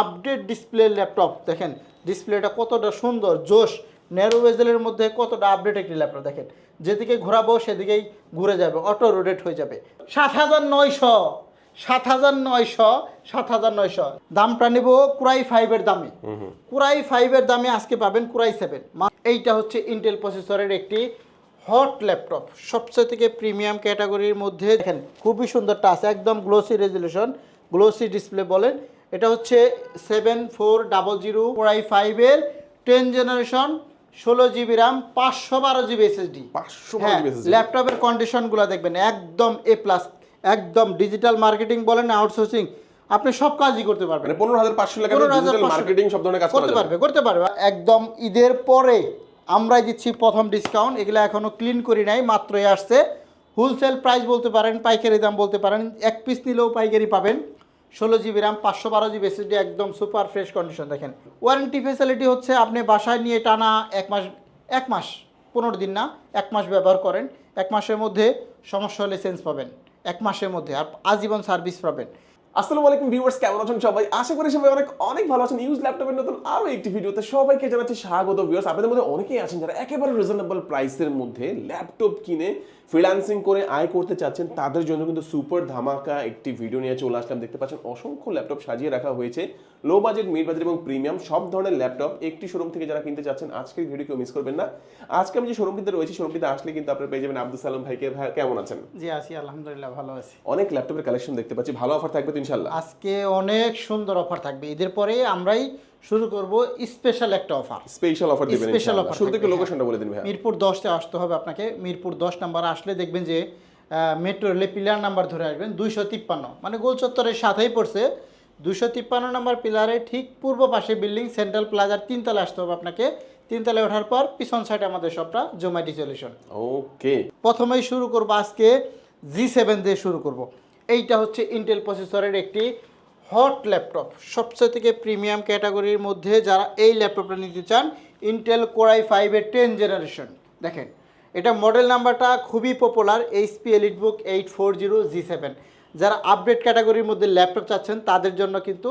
Update display laptop দেখেন ডিসপ্লেটা কতটা সুন্দর জোশ ন্যারো বেজেলের মধ্যে কতটা আপডেট একটি ল্যাপটপ দেখেন যেদিকে ঘোরাবো সেদিকেই ঘুরে যাবে অটো রোটেট হয়ে যাবে। সাত হাজার নয়শো সাত হাজার নয়শো সাত হাজার নয়শো। দামটা নেব কুরাই ফাইভের দামে। কুরাই ফাইভের দামে আজকে পাবেন কুরাই সেভেন এইটা হচ্ছে ইন্টেল প্রসেসরের একটি হট ল্যাপটপ সবচেয়ে থেকে প্রিমিয়াম ক্যাটাগরির মধ্যে। দেখেন খুবই সুন্দর টাচ একদম গ্লোসি রেজলিউশন গ্লোসি ডিসপ্লে বলেন। এটা হচ্ছে seven four double zero core i ফাইভের টেন জেনারেশন ষোলো জিবি র্যাম পাঁচশো বারো জিবি এসএসডি হ্যাঁ ল্যাপটপের কন্ডিশনগুলো দেখবেন একদম এ প্লাস একদম ডিজিটাল মার্কেটিং বলেন আউটসোর্সিং আপনি সব কাজই করতে পারবেন। মানে পনেরো হাজার পাঁচশো টাকা 15,500 ডিজিটাল মার্কেটিং সব ধরনের কাজ করতে পারবে করতে পারবে। একদম ঈদের পরে আমরাই দিচ্ছি প্রথম ডিসকাউন্ট এগুলো এখনও ক্লিন করি নাই মাত্রই আসছে। হোলসেল প্রাইস বলতে পারেন পাইকারি দাম বলতে পারেন এক পিস নিলেও পাইকারি পাবেন। ষোলো জিবি র্যাম পাঁচশো বারো জিবি এসএসডি একদম সুপার ফ্রেশ কন্ডিশন দেখেন। ওয়ারেন্টি ফেসিলিটি হচ্ছে আপনি বাসায় নিয়ে টানা এক মাস এক মাস, পনেরো দিন না, এক মাস ব্যবহার করেন। এক মাসের মধ্যে সমস্যা হলে চেঞ্জ পাবেন। এক মাসের মধ্যে আর আজীবন সার্ভিস পাবেন। আসসালামু আলাইকুম ভিউয়ার্স, কেমন আছেন সবাই? আশা করি সবাই অনেক অনেক ভালো আছেন। ইউজ ল্যাপটপের নতুন আরও একটি ভিডিওতে সবাইকে জানাচ্ছি স্বাগত ভিউয়ার্স। আপনাদের মধ্যে অনেকেই আছেন যারা একেবারে রিজনেবল প্রাইসের মধ্যে ল্যাপটপ কিনে ফ্রিল্যান্সিং করে আয় করতে চাচ্ছেন, তাদের জন্য কিন্তু সুপার ধামাকা একটি ভিডিও নিয়ে চলে আসলাম। দেখতে পাচ্ছেন, অসংখ্য ল্যাপটপ সাজিয়ে রাখা হয়েছে। লো বাজেট মিড বাজেট এবং প্রিমিয়াম সব ধরনের ল্যাপটপ একটি শোরুম থেকে যারা কিনতে চাচ্ছেন আজকের ভিডিও কেউ মিস করবেন না। আজকে আমি যে শোরুমটিতে রয়েছি শোরুমটিতে আসলে কিন্তু আপনারা পেয়ে যাবেন আব্দুল সালাম ভাইকে। ভাই কেমন আছেন? জি আছি আলহামদুলিল্লাহ ভালো আছি। অনেক ল্যাপটপের কালেকশন দেখতে পাচ্ছি। ভালো অফার থাকবে তো ইনশাল্লাহ আজকে অনেক সুন্দর অফার থাকবে। ঈদের পরে আমরাই শুরু করব স্পেশাল একটা অফার স্পেশাল অফার দিবেন ইনশাআল্লাহ। offer শুরু থেকে লোকেশনটা বলে দিন ভাইয়া। মিরপুর দশতে আসতে হবে আপনাকে। মিরপুর দশ নাম্বার আসলে দেখবেন যে মেট্রো রেলে পিলার নাম্বার ধরে আসবেন দুইশো তিপ্পান্ন। মানে গোল চত্বরের সাথেই পড়ছে। দুইশো তিপ্পান্ন নম্বর পিলারে ঠিক পূর্ব পাশে বিল্ডিং সেন্ট্রাল প্লাজার তিনতলা আসতে হবে আপনাকে। তিনতলায় ওঠার পর পিছন সাইডে আমাদের সবটা জোম্যাটি সলিউশন ওকে। প্রথমেই শুরু করব আজকে জি সেভেন দিয়ে শুরু করব। এইটা হচ্ছে ইন্টেল প্রসেসরের একটি হট ল্যাপটপ সবচেয়ে থেকে প্রিমিয়াম ক্যাটাগরির মধ্যে যারা এই ল্যাপটপটা নিতে চান ইন্টেল কোরাই ফাইভের টেন জেনারেশন দেখেন এটা মডেল নাম্বারটা খুবই popular HP EliteBook eight four zero G seven যারা আপডেট ক্যাটাগরির মধ্যে ল্যাপটপ চাচ্ছেন, তাদের জন্য কিন্তু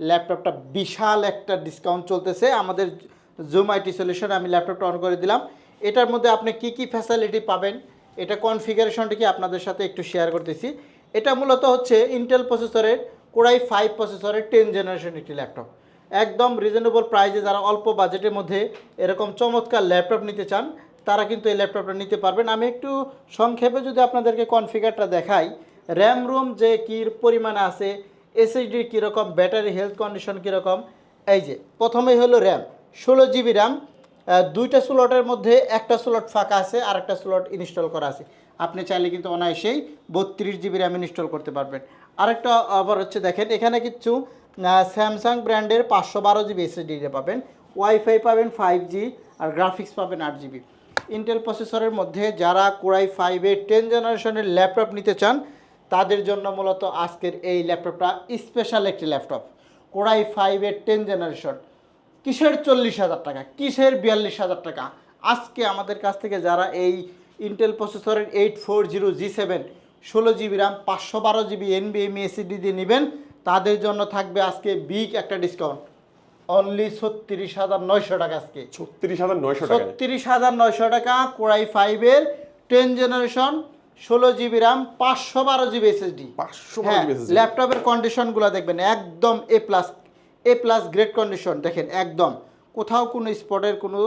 ল্যাপটপটা বিশাল একটা ডিসকাউন্ট চলতেছে। আমাদের জুম আইটি সলিউশন আমি ল্যাপটপটা অন করে দিলাম। এটার মধ্যে আপনি কি কি ফ্যাসিলিটি পাবেন, এটা কনফিগারেশনটা কি আপনাদের সাথে একটু শেয়ার করতেছি। এটা মূলত হচ্ছে ইন্টেল প্রসেসরের কোড়াই ফাইভ প্রসেসরের টেন জেনারেশন একটি ল্যাপটপ একদম রিজনেবল প্রাইসে যারা অল্প বাজেটের মধ্যে এরকম চমৎকার ল্যাপটপ নিতে চান, তারা কিন্তু এই ল্যাপটপটা নিতে পারবেন। আমি একটু সংক্ষেপে যদি আপনাদেরকে কনফিগারটা দেখাই র্যাম রোম যে কী পরিমাণে আছে এসএসডি কীরকম ব্যাটারি হেলথ কন্ডিশন কীরকম এই যে, প্রথমেই হলো র্যাম, ষোলো জিবি র্যাম দুইটা স্লটের মধ্যে একটা স্লট ফাঁকা আছে আর একটা স্লট ইনস্টল করা আছে। আপনি চাইলে কিন্তু অনায়াসেই বত্রিশ জিবি র্যাম ইনস্টল করতে পারবেন। আরেকটা আবার হচ্ছে দেখেন, এখানে কিছু স্যামসাং ব্র্যান্ডের পাঁচশো বারো জিবি এসএসডি পাবেন ওয়াইফাই পাবেন ফাইভ জি আর গ্রাফিক্স পাবেন আট জিবি ইন্টেল প্রসেসরের মধ্যে যারা কোরাই ফাইভের টেন জেনারেশনের ল্যাপটপ নিতে চান তাদের জন্য মূলত আজকের এই ল্যাপটপটা স্পেশাল একটি ল্যাপটপ। কোড়াই ফাইভের টেন জেনারেশন কিসের চল্লিশ হাজার টাকা? কিসের বিয়াল্লিশ হাজার টাকা? আজকে আমাদের কাছ থেকে যারা এই ইন্টেল প্রসেসরের eight four zero G seven ষোলো জিবি র্যাম পাঁচশো বারো জিবি এনবিএমই এসিডি দিয়ে নেবেন তাদের জন্য থাকবে আজকে বিগ একটা ডিসকাউন্ট অনলি ছত্রিশ হাজার নয়শো টাকা আজকে। ছত্রিশ হাজার নয়শো টাকা ছত্রিশ হাজার নয়শো টাকা কোরাই ফাইভের টেন জেনারেশন ষোলো জিবি র্যাম পাঁচশো বারো জিবি এসএসডি পাঁচশো হ্যাঁ ল্যাপটপের কন্ডিশনগুলো দেখবেন একদম A plus A plus grade condition দেখেন একদম। কোথাও কোনো স্পটের কোনো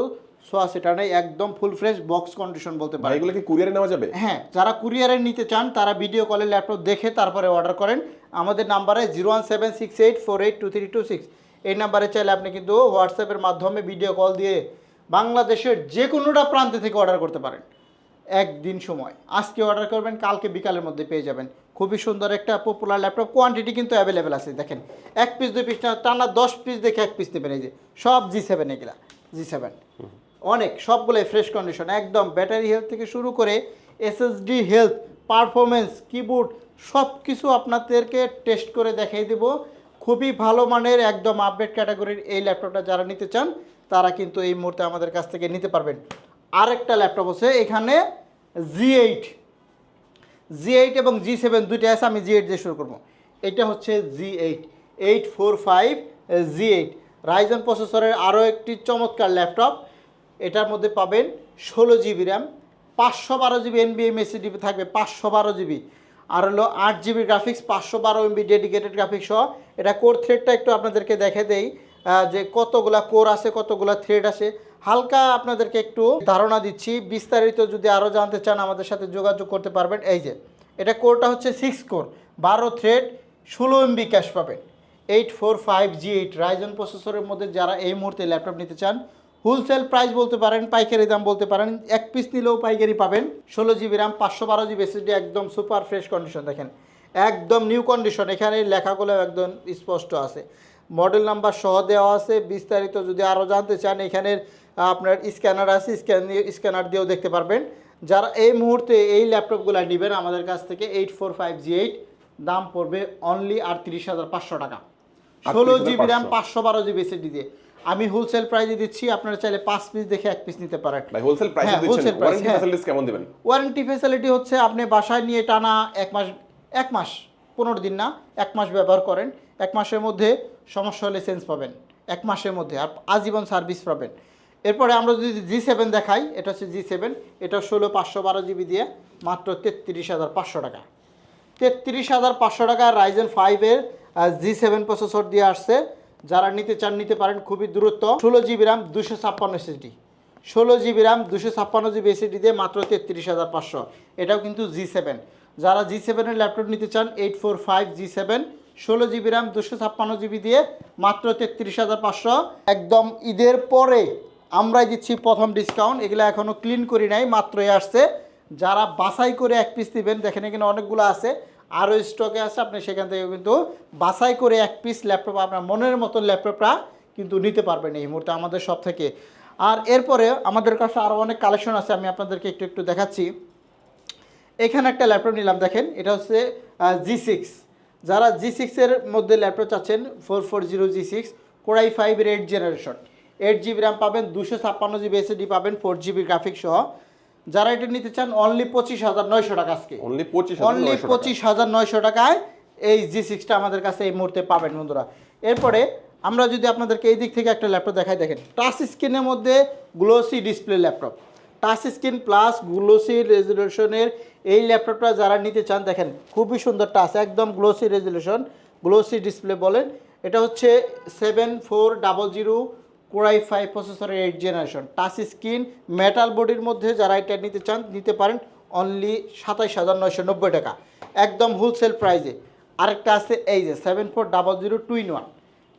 সোয়া সেটা নেই একদম ফুল ফ্রেশ বক্স কন্ডিশন বলতে পারেন। এগুলো কি কুরিয়ারে নেওয়া যাবে? হ্যাঁ যারা কুরিয়ারে নিতে চান তারা ভিডিও কলে ল্যাপটপ দেখে তারপরে অর্ডার করেন। আমাদের নাম্বারে zero one seven six eight four eight two three two six এই নাম্বারে চাইলে আপনি কিন্তু হোয়াটসঅ্যাপের মাধ্যমে ভিডিও কল দিয়ে বাংলাদেশের যে কোনোটা প্রান্তে থেকে অর্ডার করতে পারেন। একদিন সময়। আজকে অর্ডার করবেন কালকে বিকালের মধ্যে পেয়ে যাবেন। খুবই সুন্দর একটা পপুলার ল্যাপটপ কোয়ান্টিটি কিন্তু অ্যাভেলেবেল আছে দেখেন। এক পিস দুই পিস না টানা দশ পিস দেখে এক পিস নেবেন এই যে সব জি সেভেন এগুলা জি সেভেন অনেক সবগুলোই ফ্রেশ কন্ডিশন একদম ব্যাটারি হেলথ থেকে শুরু করে এসএসডি হেলথ পারফরমেন্স কিবোর্ড সব কিছু আপনাদেরকে টেস্ট করে দেখাই দেব। খুবই ভালো মানের একদম আপডেট ক্যাটাগরির এই ল্যাপটপটা যারা নিতে চান তারা কিন্তু এই মুহূর্তে আমাদের কাছ থেকে নিতে পারবেন। আরেকটা ল্যাপটপ আছে এখানে জি এইট জি এইট এবং জি সেভেন দুইটা আছে, আমি জি এইট দিয়ে শুরু করব। এটা হচ্ছে G eight eight four five G eight Ryzen প্রসেসরের আরও একটি চমৎকার ল্যাপটপ। এটার মধ্যে পাবেন ষোলো জিবি র্যাম পাঁচশো বারো জিবি এনবিএম এসিডি থাকবে, পাঁচশো বারো জিবি আর হলো আট জিবি গ্রাফিক্স পাঁচশো বারো এমবি ডেডিকেটেড গ্রাফিক্স সহ। এটা কোর থ্রেডটা একটু আপনাদেরকে দেখে দেই যে কতগুলা কোর আছে, কতগুলা থ্রেড আছে। হালকা আপনাদেরকে একটু ধারণা দিচ্ছি। বিস্তারিত যদি আরও জানতে চান, আমাদের সাথে যোগাযোগ করতে পারবেন। এই যে, এটা কোরটা হচ্ছে সিক্স কোর বারো থ্রেড ষোলো এমবি ক্যাশ পাবেন। Eight four five G eight Ryzen প্রসেসরের মধ্যে যারা এই মুহূর্তে ল্যাপটপ নিতে চান হোলসেল প্রাইস বলতে পারেন, পাইকারি দাম বলতে পারেন, এক পিস নিলেও পাইকারি পাবেন। ষোলো জিবি র্যাম পাঁচশো বারো জিবি এসএসডি একদম সুপার ফ্রেশ কন্ডিশন দেখেন। একদম নিউ কন্ডিশন এখানে লেখাগুলো একদম স্পষ্ট আছে। মডেল নাম্বার সহ দেওয়া আছে। বিস্তারিত যদি আরও জানতে চান, এখানের আপনার স্ক্যানার আছে স্ক্যান স্ক্যানার দিয়েও দেখতে পারবেন। যারা এই মুহূর্তে এই ল্যাপটপগুলো নেবেন আমাদের কাছ থেকে eight four five G eight দাম পড়বে অনলি আটত্রিশ হাজার পাঁচশো টাকা। ষোলো জিবি র্যাম পাঁচশো। বারো জিবি এসএসডি দিয়ে। আমি হোলসেল প্রাইসে দিচ্ছি আপনারা চাইলে পাঁচ পিস দেখে এক পিস নিতে পারেন। ভাই হোলসেল প্রাইসে দিচ্ছেন। ওয়ারেন্টি। কেমন দিবেন? ওয়ারেন্টি ফেসিলিটি হচ্ছে আপনি বাসায় নিয়ে টানা এক মাস এক মাস পনেরো দিন না এক মাস ব্যবহার করেন। এক মাসের মধ্যে সমস্যা হলে চেঞ্জ পাবেন। এক মাসের মধ্যে আর আজীবন সার্ভিস পাবেন। এরপরে আমরা যদি জি সেভেন দেখাই, এটা হচ্ছে জি সেভেন এটা ষোলো পাঁচশো বারো জিবি দিয়ে মাত্র তেত্রিশ হাজার পাঁচশো টাকা। তেত্রিশ হাজার পাঁচশো টাকা রাইজেন ফাইভের জি সেভেন প্রসেসর দিয়ে আসছে। যারা নিতে চান, নিতে পারেন, খুবই দূরত্ব। ষোলো জিবি র্যাম দুশো ছাপ্পান্ন এসএসডি ষোলো জিবি র্যাম দুশো ছাপ্পান্ন জিবি এসএসডি দিয়ে মাত্র তেত্রিশ হাজার পাঁচশো। এটাও কিন্তু জি সেভেন যারা জি সেভেনের ল্যাপটপ নিতে চান eight four five G seven ষোলো জিবি র্যাম দুশো ছাপ্পান্ন জিবি দিয়ে মাত্র তেত্রিশ হাজার পাঁচশো। একদম ঈদের পরে আমরাই দিচ্ছি প্রথম ডিসকাউন্ট এগুলো এখনও ক্লিন করি নাই, মাত্রই আসছে। যারা বাছাই করে এক পিস দিবেন, দেখেন এখানে অনেকগুলো আছে। আরও স্টকে আছে, আপনি সেখান থেকে কিন্তু বাছাই করে এক পিস ল্যাপটপ আপনার মনের মতন ল্যাপটপটা কিন্তু নিতে পারবেন এই মুহূর্তে আমাদের সব থেকে আর এরপরে আমাদের কাছে আরও অনেক কালেকশন আছে, আমি আপনাদেরকে একটু একটু দেখাচ্ছি। এখানে একটা ল্যাপটপ নিলাম, দেখেন। এটা হচ্ছে জি সিক্স যারা জি সিক্সের মধ্যে ল্যাপটপ চাচ্ছেন four four zero G six core i ফাইভের eight generation eight GB RAM পাবেন দুশো ছাপ্পান্ন জিবি এসএডি পাবেন ফোর জিবি গ্রাফিক্স সহ। যারা এটা নিতে চান অনলি পঁচিশ হাজার নয়শো টাকা আজকে। অনলি পঁচিশ অনলি পঁচিশ হাজার নয়শো টাকায় এই জি সিক্সটা আমাদের কাছে এই মুহূর্তে পাবেন বন্ধুরা। এরপরে আমরা যদি আপনাদেরকে এই দিক থেকে একটা ল্যাপটপ দেখাই দেখেন টাচ স্ক্রিনের মধ্যে glossy display laptop touch screen plus glossy রেজলিউশনের এই ল্যাপটপটা যারা নিতে চান দেখেন খুবই সুন্দর টাচ একদম গ্লোসি রেজলিউশন গ্লোসি ডিসপ্লে বলেন। এটা হচ্ছে seven four double zero core i five প্রসেসরের eight generation. Touch screen metal বডির মধ্যে যারা এটা নিতে চান, নিতে পারেন অনলি সাতাইশ হাজার নয়শো নব্বই টাকা। একদম হোলসেল প্রাইজে আরেকটা আছে এই যে seven four double zero twin one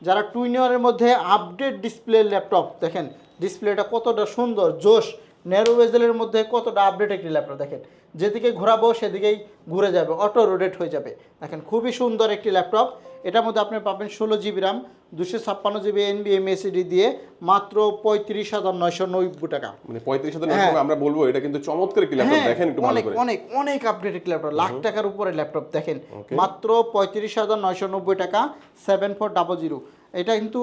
যারা টুইন ওয়ানের মধ্যে আপডেট ডিসপ্লে ল্যাপটপ দেখেন ডিসপ্লেটা কতটা সুন্দর, জোশ। ন্যারো ওয়েজেলের মধ্যে কতটা আপডেট একটি ল্যাপটপ দেখেন। যেদিকে ঘোরাবো সেদিকেই ঘুরে যাবে অটো রোটেট হয়ে যাবে। দেখেন খুবই সুন্দর একটি ল্যাপটপ এটার মধ্যে আপনি পাবেন ষোলো জিবি র্যাম দুশো ছাপ্পান্ন জিবি এনবিএম এসিডি দিয়ে মাত্র পঁয়ত্রিশ হাজার নয়শো নব্বই টাকা। মানে পঁয়ত্রিশ হাজার হ্যাঁ। আমরা বলব এটা কিন্তু চমৎকার কি ল্যাপটপ দেখেন একটু ভালো অনেক অনেক আপডেট আপডেটেড ল্যাপটপ লাখ টাকার উপরে ল্যাপটপ দেখেন। মাত্র পঁয়ত্রিশ হাজার নয়শো নব্বই টাকা সেভেন ফোর ডাবল জিরো এটা কিন্তু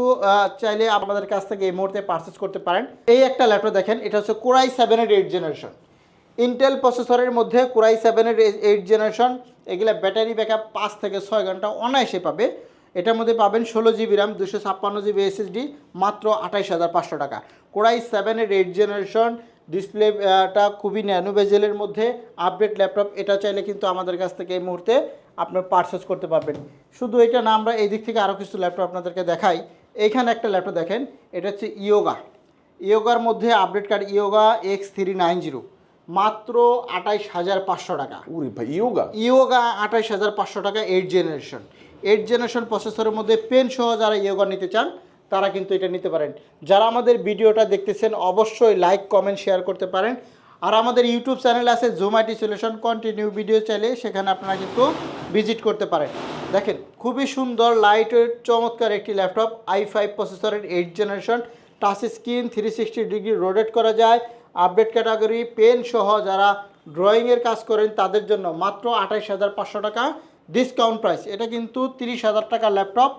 চাইলে আমাদের কাছ থেকে এই মুহূর্তে পারচেস করতে পারেন। এই একটা ল্যাপটপ দেখেন, এটা হচ্ছে কোরাই সেভেনের এইট জেনারেশন ইন্টেল প্রসেসরের মধ্যে কোরাই সেভেনের এইট জেনারেশন এগুলা ব্যাটারি ব্যাকআপ পাঁচ থেকে ছয় ঘণ্টা অনায়াসে পাবে। এটার মধ্যে পাবেন ষোলো জিবি র্যাম দুশো ছাপ্পান্ন জিবি এসএসডি মাত্র আঠাইশ হাজার পাঁচশো টাকা। কোরাই সেভেনের এইট জেনারেশন ডিসপ্লেটা খুবই ন্যানো বেজেলের মধ্যে আপডেট ল্যাপটপ এটা চাইলে কিন্তু আমাদের কাছ থেকে এই মুহূর্তে আপনার পারচেস করতে পারবেন। শুধু এটা না আমরা এই দিক থেকে আরও কিছু ল্যাপটপ আপনাদেরকে দেখাই। এইখানে একটা ল্যাপটপ দেখেন এটা হচ্ছে ইয়োগা ইয়োগার মধ্যে update card Yoga X three nine zero মাত্র আঠাইশ হাজার পাঁচশো টাকা। ইয়োগা ইয়োগা আঠাইশ হাজার পাঁচশো টাকা এইট জেনারেশন এইট জেনারেশন প্রসেসরের মধ্যে পেন সহ যারা ইয়োগা নিতে চান তারা কিন্তু এটা নিতে পারেন। যারা আমাদের ভিডিওটা দেখতেছেন অবশ্যই লাইক কমেন্ট শেয়ার করতে পারেন। আর আমাদের ইউটিউব চ্যানেল আছে জোম্যাটি সলিউশন কন্টিনিউ ভিডিও চাইলে সেখানে আপনারা কিন্তু ভিজিট করতে পারেন। দেখেন, খুবই সুন্দর লাইট চমৎকার একটি ল্যাপটপ আই ফাইভ প্রসেসরের eight generation touch screen three sixty degree rotate করা যায় আপডেট ক্যাটাগরি পেন সহ যারা ড্রয়িংয়ের কাজ করেন, তাদের জন্য মাত্র আঠাইশ হাজার পাঁচশো টাকা ডিসকাউন্ট প্রাইস এটা কিন্তু তিরিশ হাজার টাকা ল্যাপটপ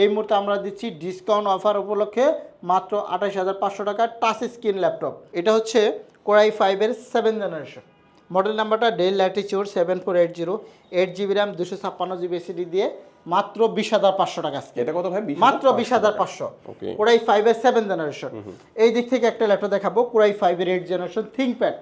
এই মুহূর্তে আমরা দিচ্ছি ডিসকাউন্ট অফার উপলক্ষে মাত্র আঠাইশ হাজার পাঁচশো টাকা টাচ স্ক্রিন ল্যাপটপ এটা হচ্ছে কোরাই ফাইভের সেভেন জেনারেশন মডেল নাম্বারটা Dell Latitude seven four eight zero eight GB RAM দুশো ছাপ্পান্ন জিবি এসিডি দিয়ে মাত্র বিশ হাজার পাঁচশো টাকা আজকে। এটা কত ভাই? মাত্র বিশ হাজার পাঁচশো. কোরাই ফাইভের সেভেন জেনারেশন এই দিক থেকে একটা ল্যাপটপ দেখাবো। কোরাই ফাইভের এইট জেনারেশন থিঙ্কপ্যাড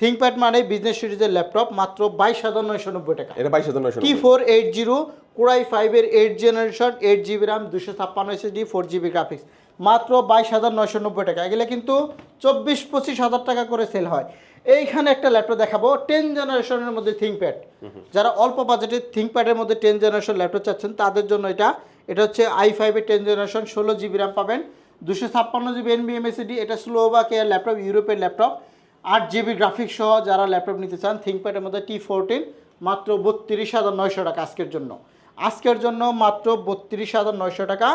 থিঙ্কপ্যাড মানে বিজনেস সিরিজের ল্যাপটপ মাত্র বাইশ হাজার নয়শো নব্বই টাকা। এটা বাইশ হাজার নয়শো T four eight zero core i ফাইভের eight generation eight GB RAM দুশো ছাপ্পান্ন এসএসডি ফোর জিবি গ্রাফিক্স মাত্র বাইশ হাজার নয়শো নব্বই টাকা। এগুলো কিন্তু চব্বিশ পঁচিশ হাজার টাকা করে সেল হয়। এইখানে একটা ল্যাপটপ দেখাবো টেন জেনারেশনের মধ্যে থিঙ্কপ্যাড যারা অল্প বাজেটে থিঙ্কপ্যাডের মধ্যে টেন জেনারেশন ল্যাপটপ চাচ্ছেন তাদের জন্য এটা এটা হচ্ছে আই ফাইভের টেন জেনারেশন ষোলো জিবি র্যাম পাবেন দুশো ছাপ্পান্ন জিবি এনবিএমএসডি এটা স্লোভাকিয়ার ল্যাপটপ ইউরোপের ল্যাপটপ আট জিবি গ্রাফিক্স সহ যারা ল্যাপটপ নিতে চান থিঙ্কপ্যাডের মধ্যে টি ফোরটিন মাত্র বত্রিশ হাজার নয়শো টাকা আজকের জন্য। আজকের জন্য মাত্র বত্রিশ হাজার নয়শো টাকা।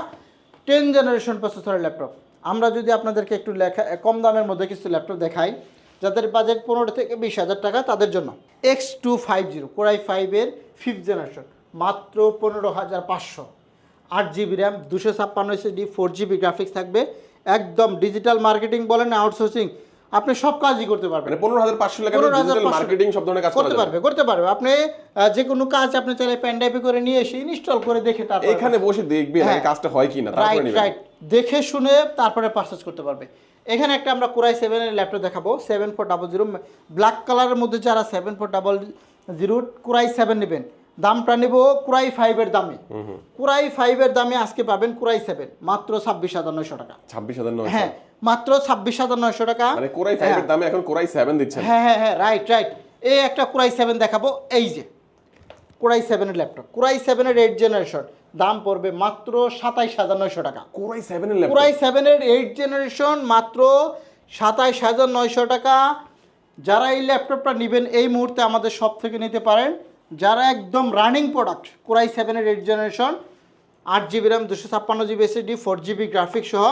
টেন জেনারেশন প্রসেসরের ল্যাপটপ। আমরা যদি আপনাদেরকে একটু লেখা, কম দামের মধ্যে কিছু ল্যাপটপ দেখাই, যাদের বাজেট পনেরো থেকে বিশ হাজার টাকা, তাদের জন্য। X two five zero core i ফাইভের ফিফথ জেনারেশন মাত্র পনেরো হাজার পাঁচশো। আট জিবি র্যাম দুশো ছাপ্পান্ন এসএসডি ফোর জিবি গ্রাফিক্স থাকবে। একদম ডিজিটাল মার্কেটিং বলেন আউটসোর্সিং আপনি সব কাজই করতে পারবেন। মানে পনেরো হাজার পাঁচশো টাকা মার্কেটিং সব ধরনের কাজ করতে পারবে করতে পারবে। আপনি যে কোনো কাজ আপনি চাইলে পেন ড্রাইভে করে নিয়ে এসে ইনস্টল করে দেখে তারপর এখানে বসে দেখবে হ্যাঁ। কাজটা হয় কিনা তারপরে রাইট রাইট দেখে শুনে তারপরে পারচেস করতে পারবে। এখানে একটা আমরা কোরাই সেভেনের ল্যাপটপ দেখাবো। Seven four double zero black কালারের মধ্যে যারা seven four double zero core i seven নেবেন দামটা নেব কুরাই ফাইভের দামে। কুরাই ফাইভের দামে আজকে পাবেন কুরাই সেভেন মাত্র ছাব্বিশ হাজার নয়শো টাকা। ছাব্বিশ হাজার নয় হ্যাঁ মাত্র ছাব্বিশ হাজার নয়শো টাকা। মানে কোরাই ফাইভের দামে এখন কোরাই সেভেন দিচ্ছেন? হ্যাঁ হ্যাঁ হ্যাঁ রাইট রাইট এই একটা কুরাই সেভেন দেখাবো এই যে। কুরাই সেভেনের ল্যাপটপ কুরাই সেভেনের এইট জেনারেশন দাম পড়বে মাত্র সাতাইশ হাজার নয়শো টাকা। কুরাই সেভেনের কুরাই সেভেনের এইট জেনারেশন মাত্র সাতাইশ হাজার নয়শো টাকা। যারা এই ল্যাপটপটা নেবেন এই মুহূর্তে আমাদের সব থেকে নিতে পারেন। যারা একদম রানিং প্রোডাক্ট কুরাই সেভেনের এইট জেনারেশন আট জিবি র্যাম দুশো ছাপ্পান্ন GB SSD four GB graphics সহ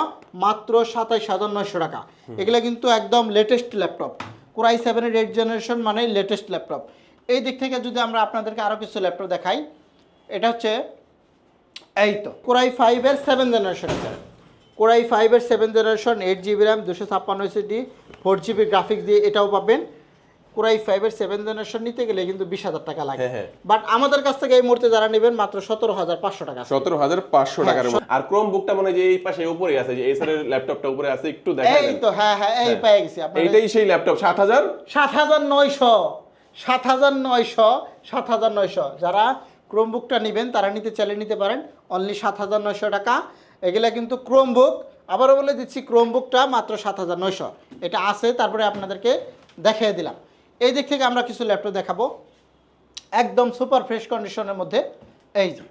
মাত্র সাতাইশ হাজার নয়শো টাকা। এগুলো কিন্তু একদম লেটেস্ট ল্যাপটপ কুরাই সেভেনের এইট জেনারেশন মানে লেটেস্ট ল্যাপটপ এই দিক থেকে যদি আমরা আপনাদেরকে আরও কিছু ল্যাপটপ দেখাই এটা হচ্ছে এই তো কোরাই ফাইভের সেভেন জেনারেশন কোরাই ফাইভের seven generation eight GB RAM দুশো ছাপ্পান্ন এসএসডি ফোর জিবি গ্রাফিক্স দিয়ে এটাও পাবেন। কোরাই ফাইভের সেভেন জেনারেশন নিতে গেলে কিন্তু বিশ হাজার টাকা লাগে। হ্যাঁ, হ্যাঁ। বাট আমাদের কাছ থেকে এই মুহূর্তে যারা নেবেন মাত্র সতেরো হাজার পাঁচশো টাকা সতেরো হাজার পাঁচশো হ্যাঁ, টাকার আর ক্রোম বুকটা মানে যে এই পাশে উপরে আছে যে এসারের ল্যাপটপটা উপরে আছে একটু দেখা এই তো হ্যাঁ হ্যাঁ এই হ্যাঁ। পেয়ে গেছি। এইটাই সেই ল্যাপটপ সাত হাজার? সাত হাজার নয়শো সাত হাজার নয়শো সাত হাজার নয়শো। যারা ক্রোমবুকটা নেবেন তারা নিতে চাইলে নিতে পারেন। অনলি সাত হাজার নয়শো টাকা। এগুলা কিন্তু ক্রোমবুক আবারও বলে দিচ্ছি ক্রোমবুকটা মাত্র সাত হাজার নয়শো। এটা আছে তারপরে আপনাদেরকে দেখিয়ে দিলাম। এই দিক থেকে আমরা কিছু ল্যাপটপ দেখাবো। একদম সুপার ফ্রেশ কন্ডিশনের মধ্যে। এই যে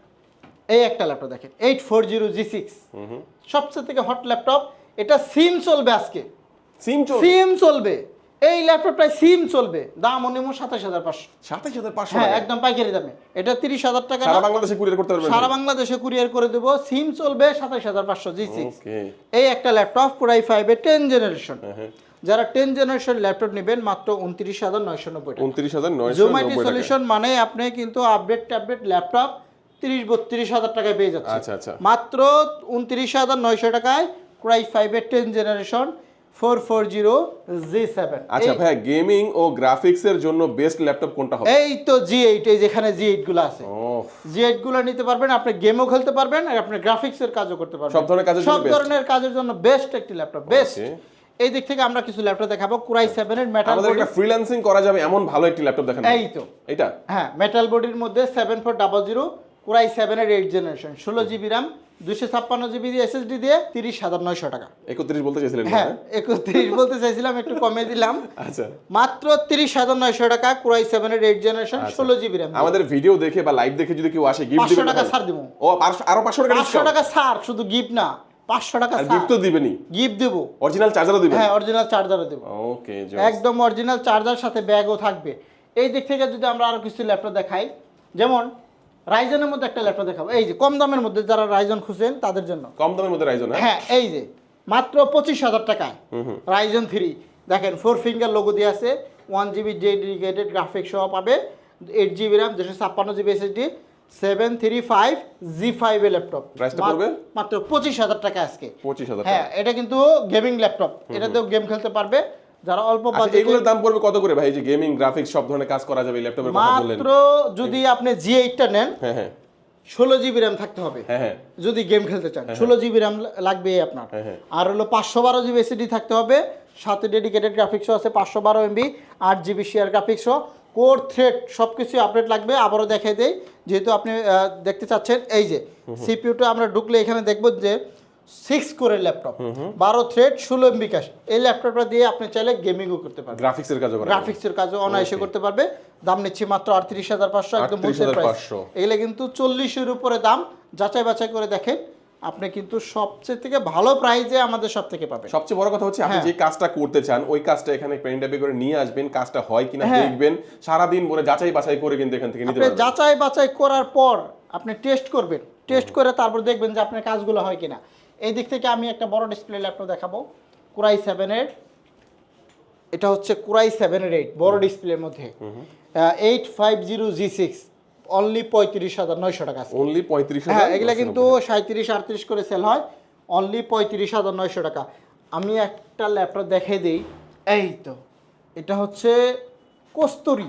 এই একটা ল্যাপটপ দেখেন eight four zero G six. সবচেয়ে থেকে হট ল্যাপটপ এটা সিম চলবে আজকে। সিম সিম চলবে। এই ল্যাপটপটায় সিম চলবে। দাম অনিম সাতাশ হাজার পাঁচশো। সাতাশ হাজার পাঁচশো হ্যাঁ একদম পাইকারি দামে। এটা তিরিশ হাজার টাকা সারা বাংলাদেশে কুরিয়ার করতে পারবেন? সারা বাংলাদেশে কুরিয়ার করে দেবো। সিম চলবে সাতাশ হাজার পাঁচশো জি সিক্স। এই একটা ল্যাপটপ পুরাই ফাইভে টেন জেনারেশন। যারা টেন জেনারেশন ল্যাপটপ নেবেন মাত্র উনত্রিশ হাজার নয়শো নব্বই উনত্রিশ হাজার জোম্যাটি সলিউশন মানে আপনি কিন্তু আপডেট ট্যাবলেট ল্যাপটপ তিরিশ বত্রিশ হাজার টাকায় পেয়ে যাচ্ছে আচ্ছা, আচ্ছা। মাত্র উনত্রিশ হাজার নয়শো টাকায় ক্রাই ফাইভের ten generation four four zero G seven আচ্ছা ভাইয়া গেমিং ও গ্রাফিক্স এর জন্য বেস্ট ল্যাপটপ কোনটা হবে? এই তো জি এইট এই যেখানে জি এইটগুলো আছে। জি এইটগুলো নিতে পারবেন আপনি গেমও খেলতে পারবেন আর আপনি গ্রাফিক্সের কাজও করতে পারবেন। সব ধরনের কাজের জন্য সব ধরনের কাজের জন্য বেস্ট একটি ল্যাপটপ বেস্ট. এই দিক থেকে আমরা কিছু ল্যাপটপ দেখাবো। কুরাই সেভেনের মেটাল আমাদের একটা ফ্রিল্যান্সিং করা যাবে এমন ভালো একটি ল্যাপটপ দেখেন। এই তো। এটা হ্যাঁ মেটাল বডির মধ্যে seven four double zero core i সেভেনের এইট জেনারেশন ষোলো জিবি র্যাম দুশো ছাপ্পান্ন জিবি দিয়ে এসএসডি দিয়ে তিরিশ হাজার নয়শো টাকা। একত্রিশ বলতে চাইছিলেন হ্যাঁ হ্যাঁ একত্রিশ বলতে চাইছিলাম একটু কমে দিলাম। আচ্ছা। মাত্র তিরিশ হাজার নয়শো টাকা কুরাই সেভেনের এইট জেনারেশন ষোলো জিবি র্যাম আমাদের ভিডিও দেখে বা লাইভ দেখে যদি কেউ আসে গিফট পাঁচশো টাকা ছাড় দিব। ও আরও পাঁচশো টাকা পাঁচশো টাকা ছাড় শুধু গিফট না। পাঁচশো টাকা গিফট তো দিবেনই? গিফট দেবো। অরিজিনাল চার্জারও দিবেন হ্যাঁ অরিজিনাল চার্জারও দেবো। ওকে একদম অরিজিনাল চার্জার সাথে ব্যাগও থাকবে। এই দিক থেকে যদি আমরা আরও কিছু ল্যাপটপ দেখাই যেমন রাইজনের মধ্যে একটা ল্যাপটপ দেখাবো। এই যে কম দামের মধ্যে যারা রাইজন খুঁজছেন তাদের জন্য। কম দামের মধ্যে রাইজন হ্যাঁ হ্যাঁ এই যে মাত্র পঁচিশ হাজার টাকায় রাইজন থ্রি দেখেন ফোর ফিঙ্গার লোগো দিয়ে আছে। ওয়ান জিবি ডেডিকেটেড গ্রাফিক্স সহ পাবে। এইট জিবি র্যাম দুশো ছাপ্পান্ন GB SSD seven three five G five A laptop মাত্র পঁচিশ হাজার টাকা আজকে। পঁচিশ হাজার হ্যাঁ এটা কিন্তু গেমিং ল্যাপটপ এটাতেও গেম খেলতে পারবে। যারা অল্প আচ্ছা বাজেটে এগুলোর দাম পড়বে কত করে ভাই? যে গেমিং গ্রাফিক্স সব ধরনের কাজ করা যাবে ল্যাপটপের কথা বললেন। মাত্র যদি আপনি জি এইটটা নেন হ্যাঁ হ্যাঁ। ষোলো জিবি র্যাম থাকতে হবে। হ্যাঁ হ্যাঁ। যদি গেম খেলতে চান ষোলো জিবি র্যাম লাগবে আপনার। হ্যাঁ, হ্যাঁ। আর হলো পাঁচশো বারো জিবি এসিডি থাকতে হবে। সাথে ডেডিকেটেড গ্রাফিক্সও আছে পাঁচশো বারো এমবি আট জিবি শেয়ার গ্রাফিক্সও কোর থ্রেড সব কিছু আপডেট লাগবে আবারও দেখাই দেই। যেহেতু আপনি দেখতে চাচ্ছেন এই যে সিপিউটা আমরা ঢুকলে এখানে দেখব যে সিক্স কোরের ল্যাপটপ বারো থ্রেড ষোলো এমবি ক্যাশ এই ল্যাপটপটা দিয়ে আপনি চাইলে গেমিংও করতে পারবেন। গ্রাফিক্সের কাজও গ্রাফিক্সের কাজও অনায়াসে করতে পারবে। দাম নিচ্ছি মাত্র আটত্রিশ হাজার পাঁচশো একদম হোলসেল 38,500 প্রাইস এগুলো কিন্তু চল্লিশের উপরে দাম যাচাই বাছাই করে দেখেন। আপনি কিন্তু সবচেয়ে থেকে ভালো প্রাইজে আমাদের সব থেকে পাবেন। সবচেয়ে বড় কথা হচ্ছে আপনি হ্যাঁ। যে কাজটা করতে চান ওই কাজটা এখানে পেন ডাবি করে নিয়ে আসবেন কাজটা হয় কিনা হ্যাঁ। দেখবেন। সারাদিন বলে যাচাই বাছাই করে কিন্তু এখান থেকে নিতে আপনি পারবেন। যাচাই বাছাই করার পর আপনি টেস্ট করবেন। টেস্ট করে তারপর দেখবেন যে আপনার কাজগুলো হয় কিনা। এই দিক থেকে আমি একটা বড় ডিসপ্লে ল্যাপটপ দেখাবো। কুরাই সেভেনের এটা হচ্ছে কুরাই সেভেনের এইট বড় ডিসপ্লের মধ্যে। Eight five zero G six only পঁয়ত্রিশ হাজার নয়শো টাকা অনলি পঁয়ত্রিশ হ্যাঁ এগুলা কিন্তু সাঁত্রিশ আটত্রিশ করে সেল হয়। অনলি পঁয়ত্রিশ হাজার নয়শো টাকা। আমি একটা ল্যাপটপ দেখে দিই। এই তো এটা হচ্ছে কস্তুরি?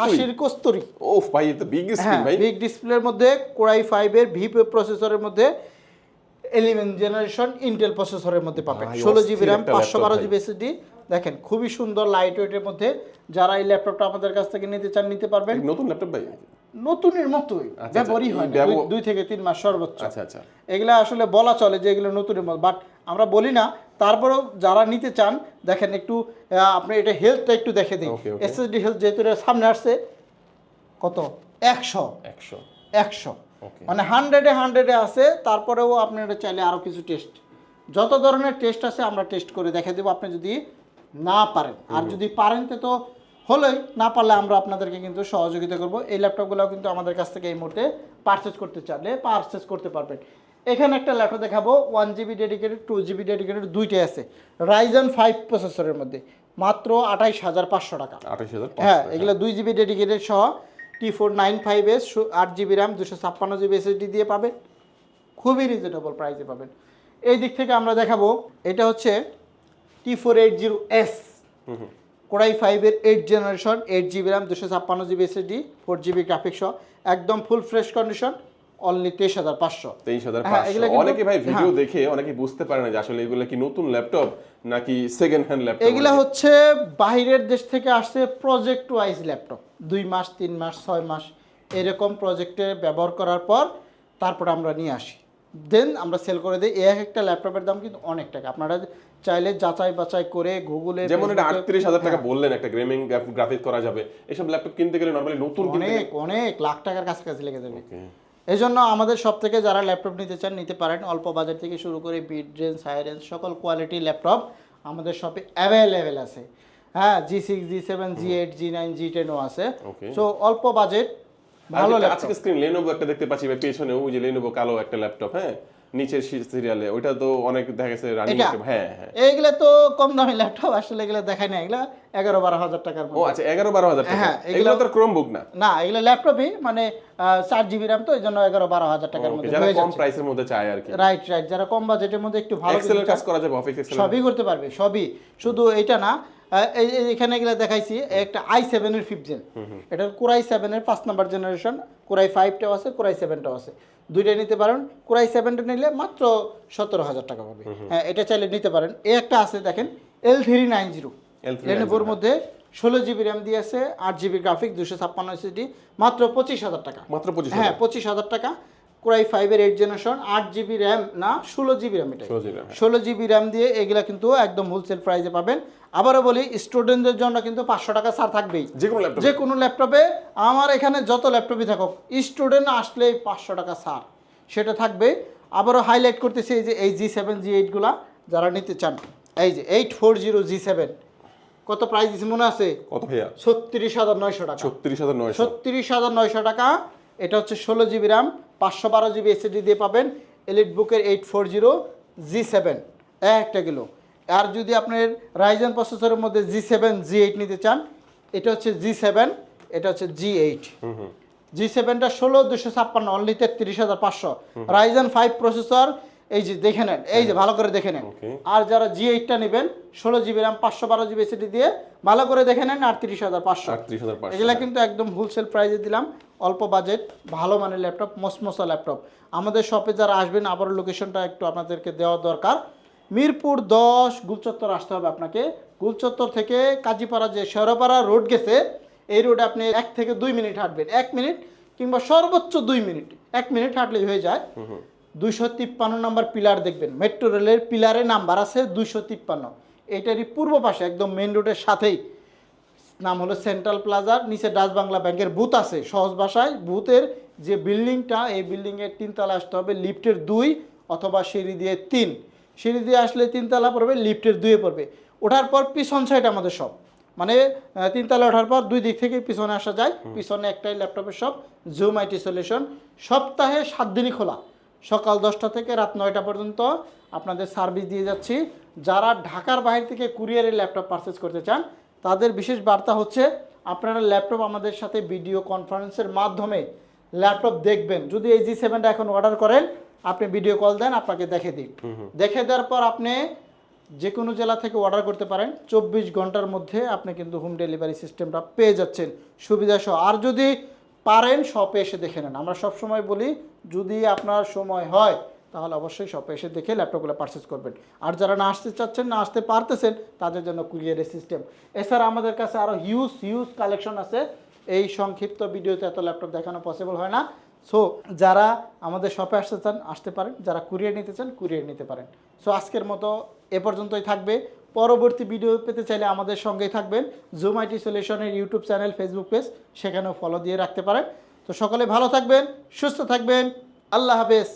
হাসির কস্তুরি। ওফ ভাই এটা বিগ হ্যাঁ স্ক্রিন ভাই। বিগ ডিসপ্লের মধ্যে কোরাই ফাইভের ভি প্রসেসরের মধ্যে এলিভেন জেনারেশন ইন্টেল প্রসেসরের মধ্যে পাবেন। ষোলো জিবি র্যাম পাঁচশো বারো জিবি এসএসডি দেখেন খুবই সুন্দর লাইট ওয়েটের মধ্যে যারা এই ল্যাপটপটা আমাদের কাছ থেকে নিতে চান নিতে পারবেন। নতুন ল্যাপটপ ভাই? নতুনের মতোই আচ্ছা, ব্যবহারই হয় দুই- থেকে তিন মাস সর্বোচ্চ। আচ্ছা আচ্ছা। এগুলা আসলে বলা চলে যে এগুলো নতুনের মতো বাট আমরা বলি না। তারপরেও যারা নিতে চান দেখেন একটু আপনি এটা হেলথটা একটু দেখে okay. এসএসডি হেলথ যেহেতু এটা সামনে আসছে কত? একশো। একশো। একশো। মানে হান্ড্রেডে হান্ড্রেডে আছে তারপরেও আপনি এটা চাইলে আরও কিছু টেস্ট যত ধরনের টেস্ট আছে আমরা টেস্ট করে দেখে দেবো। আপনি যদি না পারেন আর যদি পারেন তো তো হলোই না পারলে আমরা আপনাদেরকে কিন্তু সহযোগিতা করব। এই ল্যাপটপগুলো কিন্তু আমাদের কাছ থেকে এই মুহূর্তে পারচেজ করতে চাইলে পারচেজ করতে পারবেন। এখানে একটা ল্যাপটপ দেখাবো one GB dedicated two GB dedicated দুইটাই আছে। রাইজন ফাইভ প্রসেসরের মধ্যে। মাত্র আঠাইশ হাজার পাঁচশো টাকা। হ্যাঁ এগুলো দুই জিবি ডেডিকেটেড সহ T four nine five S আট জিবি র্যাম দুশো ছাপ্পান্ন জিবি এসএসডি দিয়ে পাবেন। খুবই রিজনেবল প্রাইসে পাবেন। এই দিক থেকে আমরা দেখাবো এটা হচ্ছে T four eight zero S core i ফাইভের eight generation eight GB RAM দুশো ছাপ্পান্ন GB SSD four GB graphics সহ একদম ফুল ফ্রেশ কন্ডিশন অনলি তেইশ হাজার পাঁচশো। তেইশ হাজার হ্যাঁ, এগুলো কিন্তু- অনেকে ভাই ভিডিও হ্যাঁ। দেখে অনেকে বুঝতে পারে না যে আসলে এগুলো কি নতুন ল্যাপটপ নাকি সেকেন্ড হ্যান্ড ল্যাপটপ এগুলা হচ্ছে বাইরের দেশ থেকে আসছে প্রজেক্ট ওয়াইজ ল্যাপটপ দুই মাস তিন মাস ছয় মাস এরকম প্রজেক্টে ব্যবহার করার পর তারপর আমরা নিয়ে আসি। দেন আমরা সেল করে দিই। এক একটা ল্যাপটপের দাম কিন্তু অনেক টাকা। আপনারা চাইলে যাচাই বাছাই করে গুগলে যেমন এটা আটত্রিশ হাজার টাকা হ্যাঁ, বললেন একটা গেমিং গ্রাফিক করা যাবে। এসব ল্যাপটপ কিনতে গেলে নর্মালি নতুন কিনতে অনেক অনেক লাখ টাকার কাছাকাছি লেগে যাবে. এই জন্য আমাদের সব থেকে যারা ল্যাপটপ নিতে চান নিতে পারেন। অল্প বাজার থেকে শুরু করে বিড রেঞ্জ হাই রেঞ্জ সকল কোয়ালিটি ল্যাপটপ আমাদের শপে অ্যাভেলেবেল আছে। হ্যাঁ G six G seven G eight G nine G টেনও আছে। সো অল্প বাজেট ভালো যেটা আজকে স্ক্রিন লেনোভো একটা দেখতে পাচ্ছি ভাই পেছনে ওই যে লেনোভো কালো একটা ল্যাপটপ হ্যাঁ? নিচের সিরিয়ালে ওইটা তো অনেক দেখা গেছে রানিং হ্যাঁ হ্যাঁ। এইগুলো তো কম দামি ল্যাপটপ আসলে এগুলো দেখায় না এগুলো এগারো বারো হাজার টাকার ও আচ্ছা এগারো বারো হাজার টাকা। হ্যাঁ, এগুলো তো ক্রোম বুক না? না এগুলো ল্যাপটপই মানে চার জিবি র্যাম তো এই জন্য এগারো বারো হাজার টাকার মধ্যে যারা কম প্রাইসের মধ্যে চায় আর কি। রাইট রাইট যারা কম বাজেটের মধ্যে একটু ভালো এক্সেলের কাজ করা যাবে অফিস এক্সেল সবই করতে পারবে সবই। শুধু এটা না এখানে এগুলো দেখাইছি একটা আই সেভেনের ফিফথ জেন এটা কোরাই সেভেনের পাঁচ নাম্বার জেনারেশন কোরাই ফাইভটাও আছে কোরাই সেভেনটাও আছে। দুইটাই নিতে পারেন কোরাই সেভেনটা নিলে মাত্র সতেরো হাজার টাকা পাবে। হ্যাঁ এটা চাইলে নিতে পারেন। এ একটা আছে দেখেন L three nine zero L390 লেনোভোর মধ্যে ষোলো জিবি র্যাম দিয়েছে আট জিবি গ্রাফিক দুশো ছাপ্পান্ন সিডি মাত্র পঁচিশ হাজার টাকা। মাত্র পঁচিশ হ্যাঁ পঁচিশ হাজার টাকা। কোরাই ফাইভের এইট জেনারেশন আট জিবি র্যাম না ষোলো জিবি র্যাম এটা ষোলো জিবি র্যাম দিয়ে এগুলা কিন্তু একদম হোলসেল প্রাইসে পাবেন। আবারও বলি স্টুডেন্টদের জন্য কিন্তু পাঁচশো টাকা ছাড় থাকবেই। যে কোনো যে কোনো ল্যাপটপে আমার এখানে যত ল্যাপটপই থাকুক স্টুডেন্ট আসলে পাঁচশো টাকা ছাড়। সেটা থাকবে। আবারও হাইলাইট করতেছি এই যে এই জি সেভেন জি এইটগুলা যারা নিতে চান। এই যে eight four zero G seven কত প্রাইস দিচ্ছে মনে আছে? কত ভাইয়া? ছত্রিশ হাজার নয়শো টাকা। ছত্রিশ হাজার নয়শো। ছত্রিশ হাজার নয়শো টাকা। এটা হচ্ছে ষোলো জিবি র্যাম পাঁচশো বারো জিবি এসএডি দিয়ে পাবেন এলিট বুকের eight four zero G seven একটা গেলো। আর যদি আপনার রাইজেন প্রসেসরের মধ্যে জি সেভেন জি এইট নিতে চান এটা হচ্ছে জি সেভেন এটা হচ্ছে জি এইট জি সেভেনটা ষোলো দুশো ছাপ্পান্ন অনলি তেত্রিশ হাজার পাঁচশো। রাইজেন ফাইভ প্রসেসর এই যে দেখে নেন এই যে ভালো করে দেখে নেন। আর যারা জি এইটটা নেবেন ষোলো জিবি র্যাম পাঁচশো বারো জিবি এসিডি দিয়ে ভালো করে দেখে নেন আটত্রিশ হাজার পাঁচশো। আটত্রিশ হাজার পাঁচশো এগুলা কিন্তু একদম হোলসেল প্রাইসে দিলাম অল্প বাজেট ভালো মানের ল্যাপটপ মসমসা ল্যাপটপ আমাদের শপে যারা আসবেন আবার লোকেশনটা একটু আপনাদেরকে দেওয়া দরকার। মিরপুর দশ গুলচত্বর আসতে হবে আপনাকে। গুলচত্বর থেকে কাজীপাড়া যে শেরপাড়া রোড গেছে এই রোডে আপনি এক থেকে দুই মিনিট হাঁটবেন। এক মিনিট কিংবা সর্বোচ্চ দুই মিনিট এক মিনিট হাঁটলেই হয়ে যায়। দুইশো তিপ্পান্ন নাম্বার পিলার দেখবেন। মেট্রো রেলের পিলারে নাম্বার আছে দুইশো তিপ্পান্ন। এটারই পূর্ব পাশে একদম মেন রোডের সাথেই। নাম হলো সেন্ট্রাল প্লাজার নিচে ডাচ বাংলা ব্যাংকের বুথ আছে। সহজ ভাষায় বুথের যে বিল্ডিংটা এই বিল্ডিংয়ের তিনতলা আসতে হবে লিফটের দুই অথবা সিঁড়ি দিয়ে তিন। সিঁড়ি দিয়ে আসলে তিনতলা পড়বে লিফটের দুয়ে পড়বে। ওঠার পর পিছন সাইড আমাদের সব। মানে তিনতলা ওঠার পর দুই দিক থেকে পিছনে আসা যায়। পিছনে একটাই ল্যাপটপের সব জুম আইটি সলিউশন সপ্তাহে সাত দিনই খোলা। সকাল দশটা থেকে রাত নয়টা পর্যন্ত আপনাদের সার্ভিস দিয়ে যাচ্ছি। যারা ঢাকার বাইরে থেকে কুরিয়ারের ল্যাপটপ পারচেস করতে চান তাদের বিশেষ বার্তা হচ্ছে আপনারা ল্যাপটপ আমাদের সাথে ভিডিও কনফারেন্সের মাধ্যমে ল্যাপটপ দেখবেন। যদি এই জি সেভেনটা এখন অর্ডার করেন আপনি ভিডিও কল দেন আপনাকে দেখে দিই। দেখে দেওয়ার পর আপনি যে কোনো জেলা থেকে অর্ডার করতে পারেন চব্বিশ ঘণ্টার মধ্যে আপনি কিন্তু হোম ডেলিভারি সিস্টেমটা পেয়ে যাচ্ছেন। সুবিধা সহ। আর যদি পারেন, শপে এসে দেখে নেন। আমরা সব সময় বলি, যদি আপনার সময় হয়, তাহলে অবশ্যই শপে এসে দেখে ল্যাপটপগুলো পারচেস করবেন। আর যারা না আসতে চাচ্ছেন, না আসতে পারতেছেন, তাদের জন্য কুরিয়ারের সিস্টেম এছাড়া আমাদের কাছে আরও হিউজ হিউজ কালেকশন আছে। এই সংক্ষিপ্ত ভিডিওতে এত ল্যাপটপ দেখানো পসিবল হয় না। সো যারা আমাদের শপে আসতে চান, আসতে পারেন। যারা কুরিয়ার নিতে চান, কুরিয়ার নিতে পারেন। সো আজকের মতো এ পর্যন্তই থাকবে। পরবর্তী ভিডিও পেতে চাইলে আমাদের সঙ্গেই থাকবেন। জুম আইটি সলিউশনের ইউটিউব চ্যানেল ফেসবুক পেজ সেখানেও ফলো দিয়ে রাখতে পারেন। তো সকলে ভালো থাকবেন, সুস্থ থাকবেন। আল্লাহ হাফেজ।